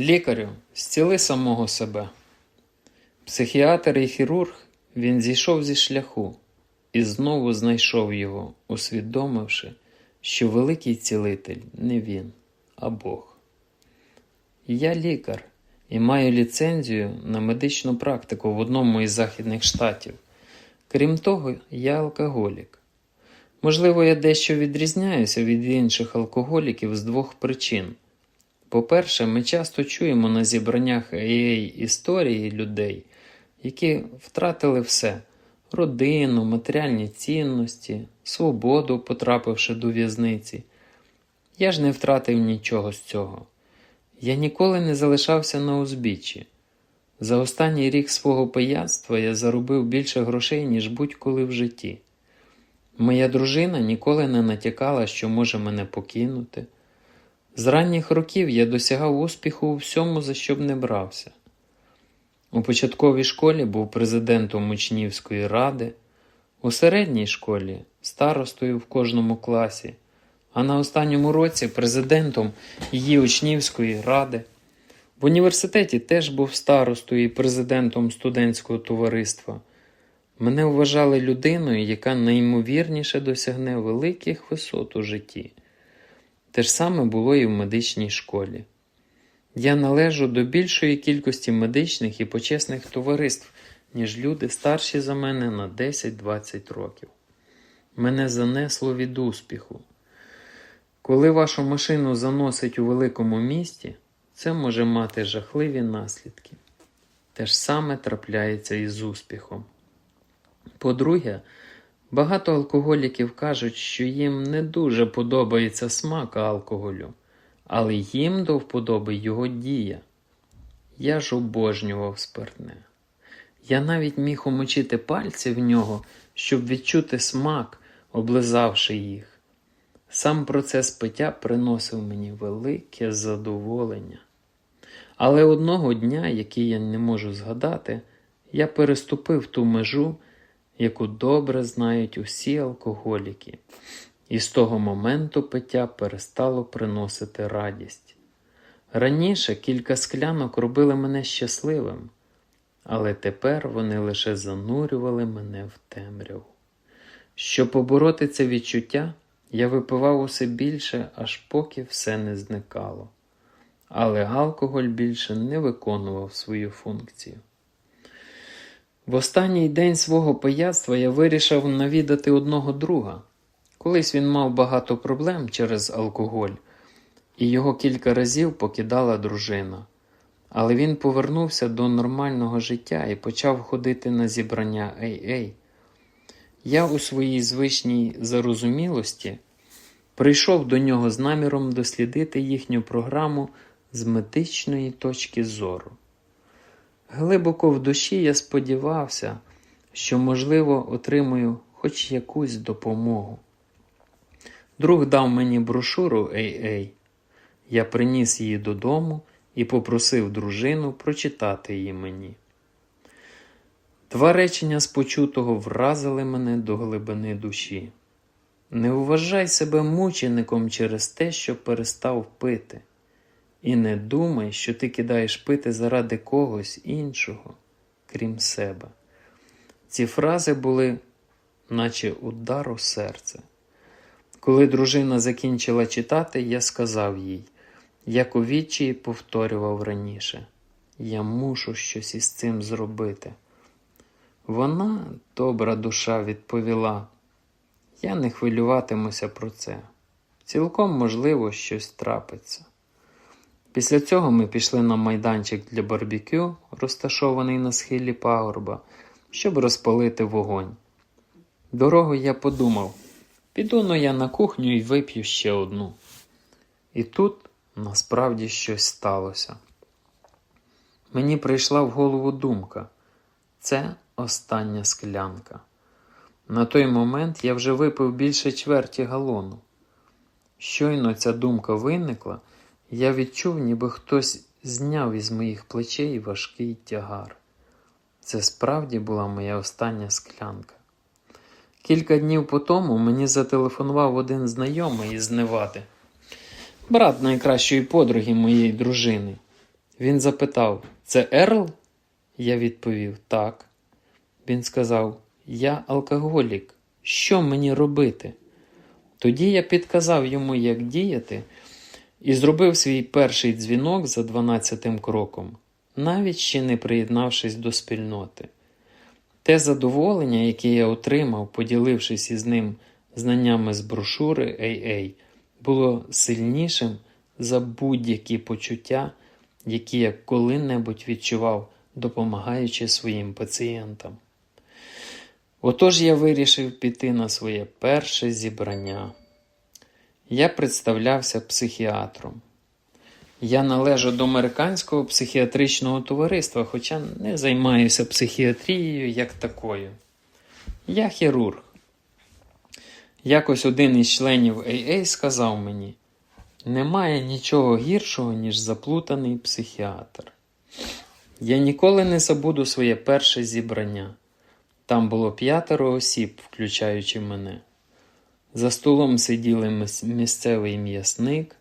Лікарю, зціли самого себе. Психіатр і хірург він зійшов зі шляху і знову знайшов його, усвідомивши, що великий цілитель не він, а Бог. Я лікар і маю ліцензію на медичну практику в одному із західних штатів. Крім того, я алкоголік. Можливо, я дещо відрізняюся від інших алкоголіків з двох причин. По-перше, ми часто чуємо на зібраннях AA історії людей, які втратили все родину, матеріальні цінності, свободу, потрапивши до в'язниці. Я ж не втратив нічого з цього. Я ніколи не залишався на узбіччі. За останній рік свого пияцтва я заробив більше грошей, ніж будь-коли в житті. Моя дружина ніколи не натякала, що може мене покинути. З ранніх років я досягав успіху у всьому, за що б не брався. У початковій школі був президентом учнівської ради, у середній школі старостою в кожному класі, а на останньому році президентом її учнівської ради. В університеті теж був старостою і президентом студентського товариства. Мене вважали людиною, яка найімовірніше досягне великих висот у житті. Те ж саме було і в медичній школі. Я належу до більшої кількості медичних і почесних товариств, ніж люди старші за мене на 10-20 років. Мене занесло від успіху. Коли вашу машину заносить у великому місті, це може мати жахливі наслідки. Те ж саме трапляється і з успіхом. По-друге, багато алкоголіків кажуть, що їм не дуже подобається смак алкоголю, але їм до вподоби його дія. Я ж обожнював спиртне. Я навіть міг умочити пальці в нього, щоб відчути смак, облизавши їх. Сам процес пиття приносив мені велике задоволення. Але одного дня, який я не можу згадати, я переступив ту межу, яку добре знають усі алкоголіки, і з того моменту пиття перестало приносити радість. Раніше кілька склянок робили мене щасливим, але тепер вони лише занурювали мене в темряву. Щоб побороти це відчуття, я випивав усе більше, аж поки все не зникало. Але алкоголь більше не виконував свою функцію. В останній день свого пияцтва я вирішив навідати одного друга. Колись він мав багато проблем через алкоголь, і його кілька разів покидала дружина. Але він повернувся до нормального життя і почав ходити на зібрання AA. Я у своїй звичній зарозумілості прийшов до нього з наміром дослідити їхню програму з медичної точки зору. Глибоко в душі я сподівався, що, можливо, отримую хоч якусь допомогу. Друг дав мені брошуру AA. Я приніс її додому і попросив дружину прочитати її мені. Два речення з почутого вразили мене до глибини душі. Не вважай себе мучеником через те, що перестав пити, і не думай, що ти кидаєш пити заради когось іншого, крім себе. Ці фрази були, наче удар у серце. Коли дружина закінчила читати, я сказав їй, як у відчаї повторював раніше, я мушу щось із цим зробити. Вона, добра душа, відповіла. Я не хвилюватимуся про це. Цілком можливо, щось трапиться. Після цього ми пішли на майданчик для барбекю, розташований на схилі пагорба, щоб розпалити вогонь. Дорогою я подумав, піду но я на кухню і вип'ю ще одну. І тут насправді щось сталося. Мені прийшла в голову думка це остання склянка. На той момент я вже випив більше чверті галону. Щойно ця думка виникла, я відчув, ніби хтось зняв із моїх плечей важкий тягар. Це справді була моя остання склянка. Кілька днів по тому мені зателефонував один знайомий із Невади, брат найкращої подруги моєї дружини. Він запитав: Це Ерл? Я відповів так. Він сказав: Я алкоголік. Що мені робити? Тоді я підказав йому, як діяти, і зробив свій перший дзвінок за дванадцятим кроком, навіть ще не приєднавшись до спільноти. Те задоволення, яке я отримав, поділившись із ним знаннями з брошури AA, було сильнішим за будь-які почуття, які я коли-небудь відчував, допомагаючи своїм пацієнтам. Отож я вирішив піти на своє перше зібрання. Я представлявся психіатром. Я належу до американського психіатричного товариства, хоча не займаюся психіатрією як такою. Я хірург. Якось один із членів AA сказав мені: немає нічого гіршого, ніж заплутаний психіатр. Я ніколи не забуду своє перше зібрання. Там було п'ятеро осіб, включаючи мене. За столом сиділи місцевий м'ясник,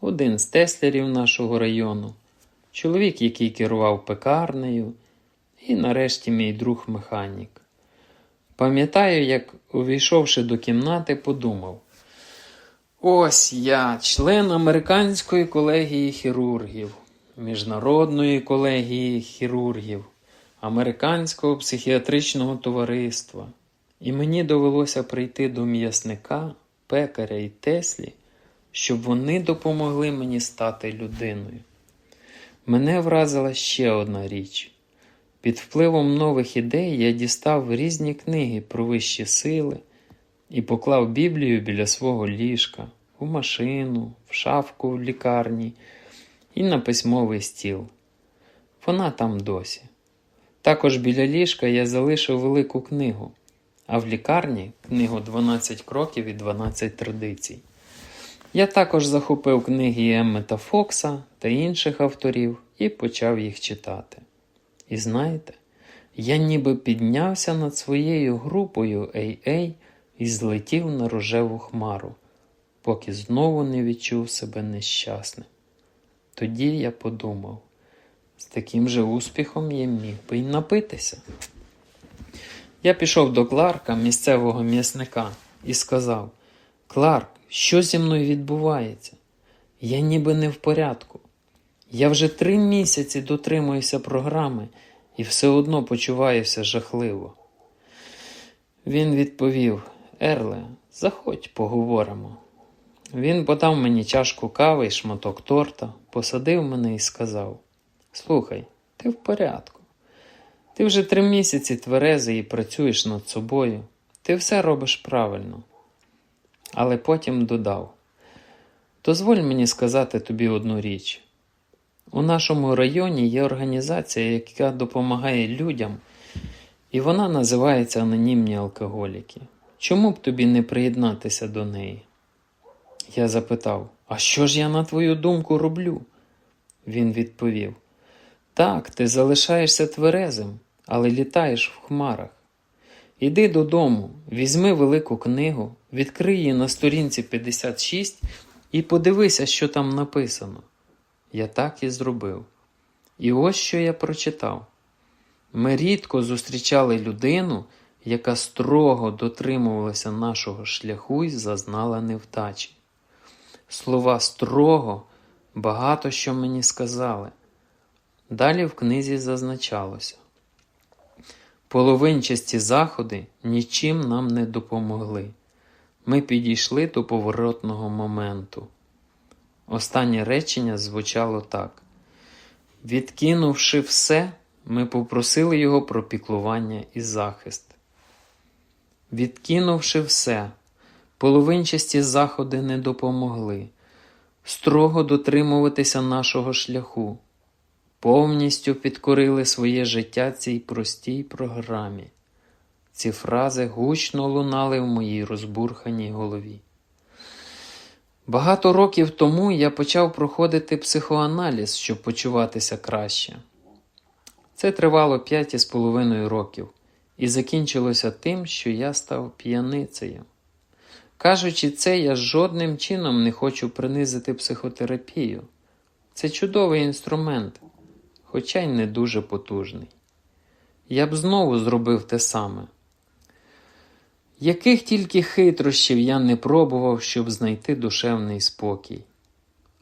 один з теслерів нашого району, чоловік, який керував пекарнею, і нарешті мій друг механік. Пам'ятаю, як, увійшовши до кімнати, подумав: ось я, член американської колегії хірургів, міжнародної колегії хірургів, американського психіатричного товариства. І мені довелося прийти до м'ясника, пекаря і Теслі, щоб вони допомогли мені стати людиною. Мене вразила ще одна річ. Під впливом нових ідей я дістав різні книги про вищі сили і поклав Біблію біля свого ліжка, у машину, в шафку в лікарні і на письмовий стіл. Вона там досі. Також біля ліжка я залишив велику книгу, а в лікарні книгу 12 кроків і 12 традицій. Я також захопив книги Еммета Фокса та інших авторів і почав їх читати. І знаєте, я ніби піднявся над своєю групою AA і злетів на рожеву хмару, поки знову не відчув себе нещасним. Тоді я подумав, з таким же успіхом я міг би й напитися. Я пішов до Кларка, місцевого м'ясника, і сказав: Кларк, що зі мною відбувається? Я ніби не в порядку. Я вже три місяці дотримуюся програми і все одно почуваюся жахливо. Він відповів: Ерле, заходь, поговоримо. Він подав мені чашку кави і шматок торта, посадив мене і сказав: Слухай, ти в порядку. Ти вже три місяці тверезий і працюєш над собою. Ти все робиш правильно. Але потім додав: Дозволь мені сказати тобі одну річ. У нашому районі є організація, яка допомагає людям, і вона називається Анонімні алкоголіки. Чому б тобі не приєднатися до неї? Я запитав, а що ж я, на твою думку, роблю? Він відповів: Так, ти залишаєшся тверезим, але літаєш в хмарах. Іди додому, візьми велику книгу, відкрий її на сторінці 56 і подивися, що там написано. Я так і зробив. І ось що я прочитав. Ми рідко зустрічали людину, яка строго дотримувалася нашого шляху і зазнала невдачі. Слова строго багато що мені сказали. Далі в книзі зазначалося. Половинчасті заходи нічим нам не допомогли. Ми підійшли до поворотного моменту. Останнє речення звучало так: Відкинувши все, ми попросили його про піклування і захист. Відкинувши все, половинчасті заходи не допомогли, строго дотримуватися нашого шляху, повністю підкорили своє життя цій простій програмі. Ці фрази гучно лунали в моїй розбурханій голові. Багато років тому я почав проходити психоаналіз, щоб почуватися краще. Це тривало п'ять із половиною років і закінчилося тим, що я став п'яницею. Кажучи це, я жодним чином не хочу принизити психотерапію. Це чудовий інструмент, хоча й не дуже потужний. Я б знову зробив те саме. Яких тільки хитрощів я не пробував, щоб знайти душевний спокій.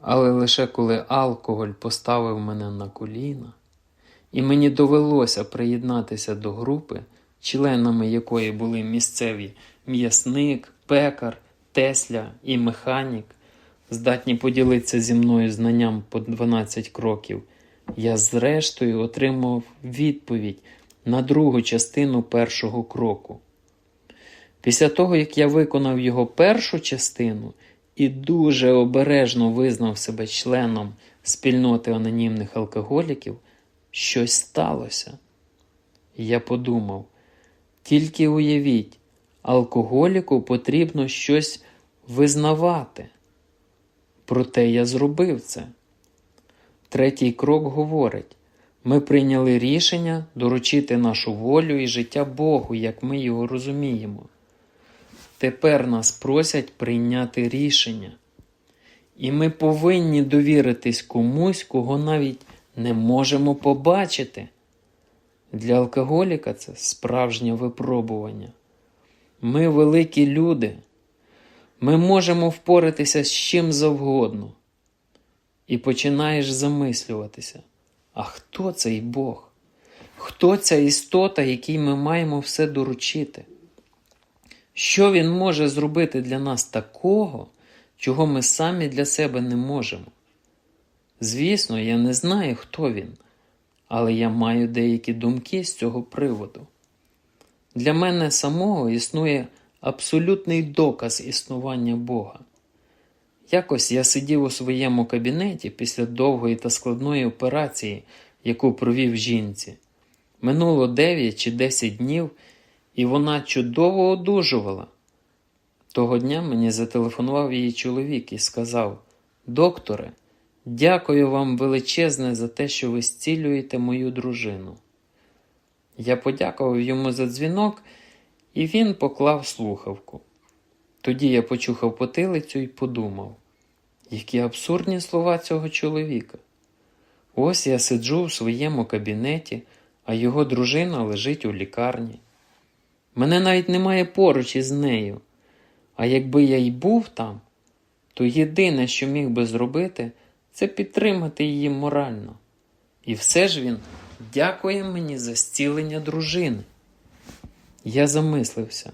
Але лише коли алкоголь поставив мене на коліна, і мені довелося приєднатися до групи, членами якої були місцеві м'ясник, пекар, тесля і механік, здатні поділитися зі мною знанням по 12 кроків, я зрештою отримав відповідь на другу частину першого кроку. Після того, як я виконав його першу частину і дуже обережно визнав себе членом спільноти анонімних алкоголіків, щось сталося. Я подумав, тільки уявіть, алкоголіку потрібно щось визнавати. Проте я зробив це. Третій крок говорить: ми прийняли рішення доручити нашу волю і життя Богу, як ми його розуміємо. Тепер нас просять прийняти рішення. І ми повинні довіритись комусь, кого навіть не можемо побачити. Для алкоголіка це справжнє випробування. Ми великі люди. Ми можемо впоратися з чим завгодно. І починаєш замислюватися, а хто цей Бог? Хто ця істота, якій ми маємо все доручити? Що він може зробити для нас такого, чого ми самі для себе не можемо? Звісно, я не знаю, хто він, але я маю деякі думки з цього приводу. Для мене самого існує абсолютний доказ існування Бога. Якось я сидів у своєму кабінеті після довгої та складної операції, яку провів жінці. Минуло 9 чи 10 днів, і вона чудово одужувала. Того дня мені зателефонував її чоловік і сказав: Докторе, дякую вам величезне за те, що ви зцілюєте мою дружину. Я подякував йому за дзвінок, і він поклав слухавку. Тоді я почухав потилицю і подумав, які абсурдні слова цього чоловіка. Ось я сиджу в своєму кабінеті, а його дружина лежить у лікарні. Мене навіть немає поруч із нею. А якби я й був там, то єдине, що міг би зробити, це підтримати її морально. І все ж він дякує мені за зцілення дружини. Я замислився,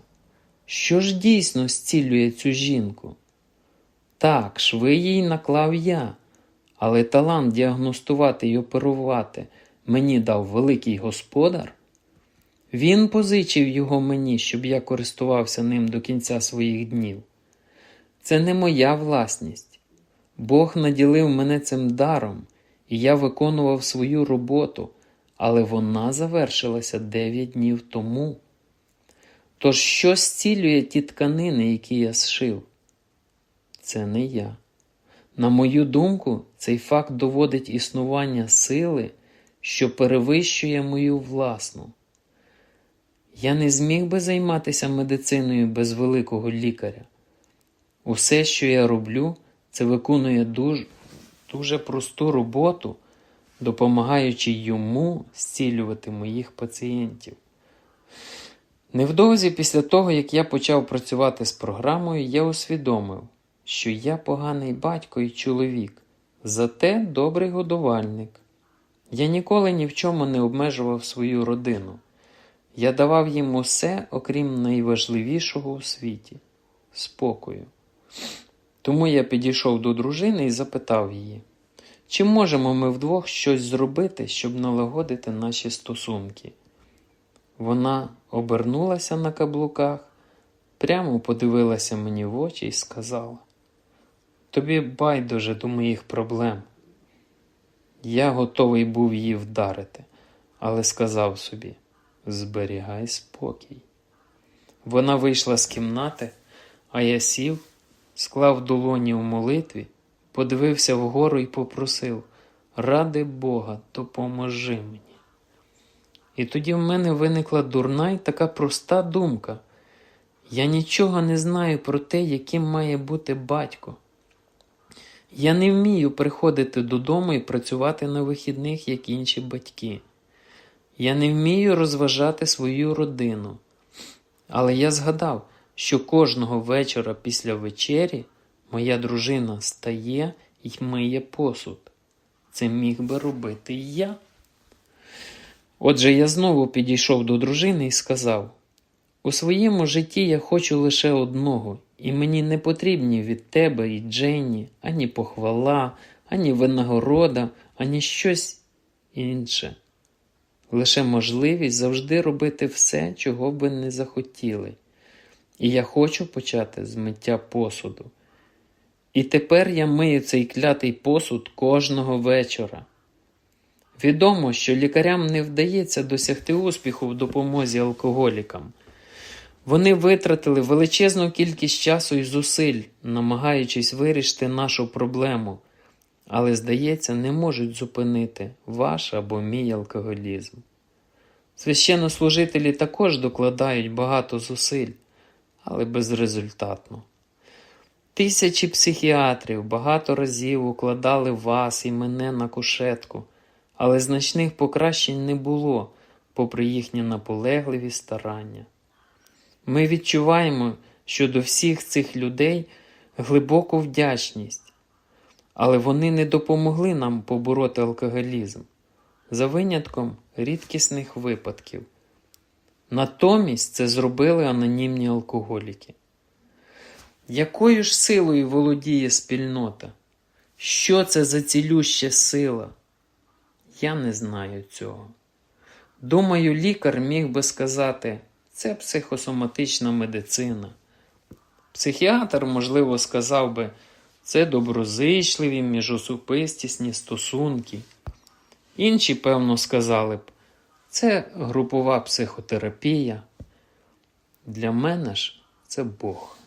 що ж дійсно зцілює цю жінку? Так, шви їй наклав я, але талант діагностувати і оперувати мені дав великий господар. Він позичив його мені, щоб я користувався ним до кінця своїх днів. Це не моя власність. Бог наділив мене цим даром, і я виконував свою роботу, але вона завершилася дев'ять днів тому. Тож що зцілює ті тканини, які я зшив? Це не я. На мою думку, цей факт доводить існування сили, що перевищує мою власну. Я не зміг би займатися медициною без великого лікаря. Усе, що я роблю, це виконує дуже, дуже просту роботу, допомагаючи йому зцілювати моїх пацієнтів. Невдовзі після того, як я почав працювати з програмою, я усвідомив, що я поганий батько і чоловік, зате добрий годувальник. Я ніколи ні в чому не обмежував свою родину. Я давав їм усе, окрім найважливішого у світі спокою. Тому я підійшов до дружини і запитав її, чи можемо ми вдвох щось зробити, щоб налагодити наші стосунки. Вона обернулася на каблуках, прямо подивилася мені в очі і сказала: Тобі байдуже до моїх проблем. Я готовий був її вдарити, але сказав собі: зберігай спокій. Вона вийшла з кімнати, а я сів, склав долоні у молитві, подивився вгору і попросив: Ради Бога, допоможи мені. І тоді в мене виникла дурна й така проста думка. Я нічого не знаю про те, яким має бути батько. Я не вмію приходити додому і працювати на вихідних, як інші батьки. Я не вмію розважати свою родину. Але я згадав, що кожного вечора після вечері моя дружина стає і миє посуд. Це міг би робити я. Отже, я знову підійшов до дружини і сказав: у своєму житті я хочу лише одного, і мені не потрібні від тебе і Дженні ані похвала, ані винагорода, ані щось інше. Лише можливість завжди робити все, чого б ви не захотіли. І я хочу почати з миття посуду. І тепер я мию цей клятий посуд кожного вечора. Відомо, що лікарям не вдається досягти успіху в допомозі алкоголікам. Вони витратили величезну кількість часу і зусиль, намагаючись вирішити нашу проблему, але, здається, не можуть зупинити ваш або мій алкоголізм. Священнослужителі також докладають багато зусиль, але безрезультатно. Тисячі психіатрів багато разів укладали вас і мене на кушетку, але значних покращень не було, попри їхні наполегливі старання. Ми відчуваємо щодо всіх цих людей глибоку вдячність, але вони не допомогли нам побороти алкоголізм за винятком рідкісних випадків. Натомість це зробили анонімні алкоголіки. Якою ж силою володіє спільнота? Що це за цілюща сила? Я не знаю цього. Думаю, лікар міг би сказати, це психосоматична медицина. Психіатр, можливо, сказав би, це доброзичливі міжособистісні стосунки. Інші, певно, сказали б, це групова психотерапія. Для мене ж це Бог.